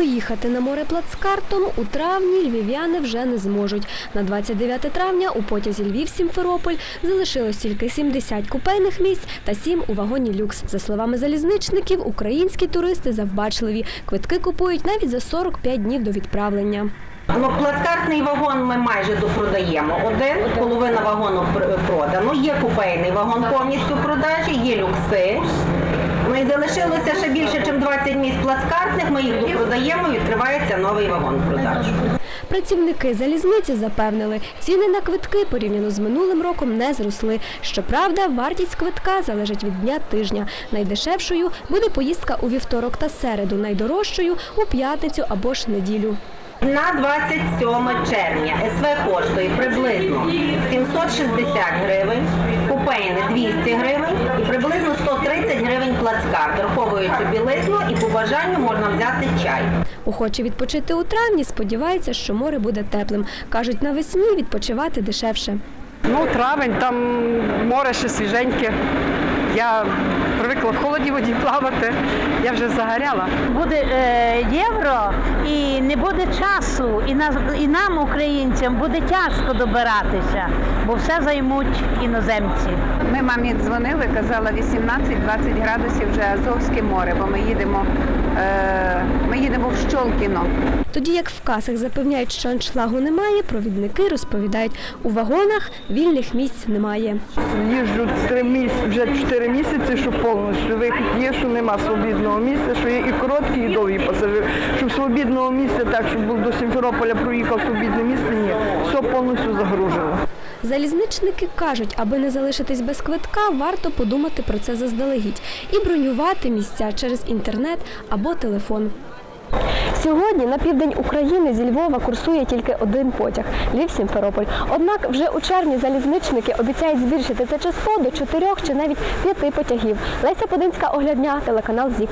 Поїхати на море плацкартом у травні львів'яни вже не зможуть. На 29 травня у потязі Львів-Сімферополь залишилось тільки 70 купейних місць та 7 у вагоні люкс. За словами залізничників, українські туристи завбачливі. Квитки купують навіть за 45 днів до відправлення. Ну, плацкартний вагон ми майже допродаємо. Один, половина вагону пр- продано. Є купейний вагон повністю продажі, є люкси. Ну і залишилося ще більше, ніж 20 місць плацкартних. Ми їх допродаємо, відкривається новий вагон продажу. Працівники залізниці запевнили, ціни на квитки порівняно з минулим роком не зросли. Щоправда, вартість квитка залежить від дня тижня. Найдешевшою буде поїздка у вівторок та середу, найдорожчою у п'ятницю або ж неділю. На 27 червня СВ коштує приблизно 760 гривень, купейне 200 гривень і приблизно 130 гривень плацкарт, враховуючи білизну і по бажанню можна взяти чай. Охочі відпочити у травні сподіваються, що море буде теплим. Кажуть, навесні відпочивати дешевше. Ну, травень, там море ще свіженьке. Я привикла в холодній воді плавати, я вже загоряла. буде е, євро і не буде часу, і, нас, і нам, українцям, буде тяжко добиратися, бо все займуть іноземці. Ми мамі дзвонили, казала 18-20 градусів вже Азовське море, бо ми їдемо, е, ми їдемо в Щолкіно. Тоді як в касах запевняють, що аншлагу немає, провідники розповідають, у вагонах вільних місць немає. Їжджу три місяці, вже чотири місяці, що повністю вихід є, що нема свобідного місця, що є і короткі, і довгі пасажири. Щоб свобідного місця, так, щоб був до Сімферополя проїхав свобідне місце, ні. Все повністю загружено. Залізничники кажуть, аби не залишитись без квитка, варто подумати про це заздалегідь і бронювати місця через інтернет або телефон. Сьогодні на південь України зі Львова курсує тільки один потяг Львів-Сімферополь. Однак вже у червні залізничники обіцяють збільшити це число до чотирьох чи навіть п'яти потягів. Леся Подинська оглядня, телеканал ЗІК.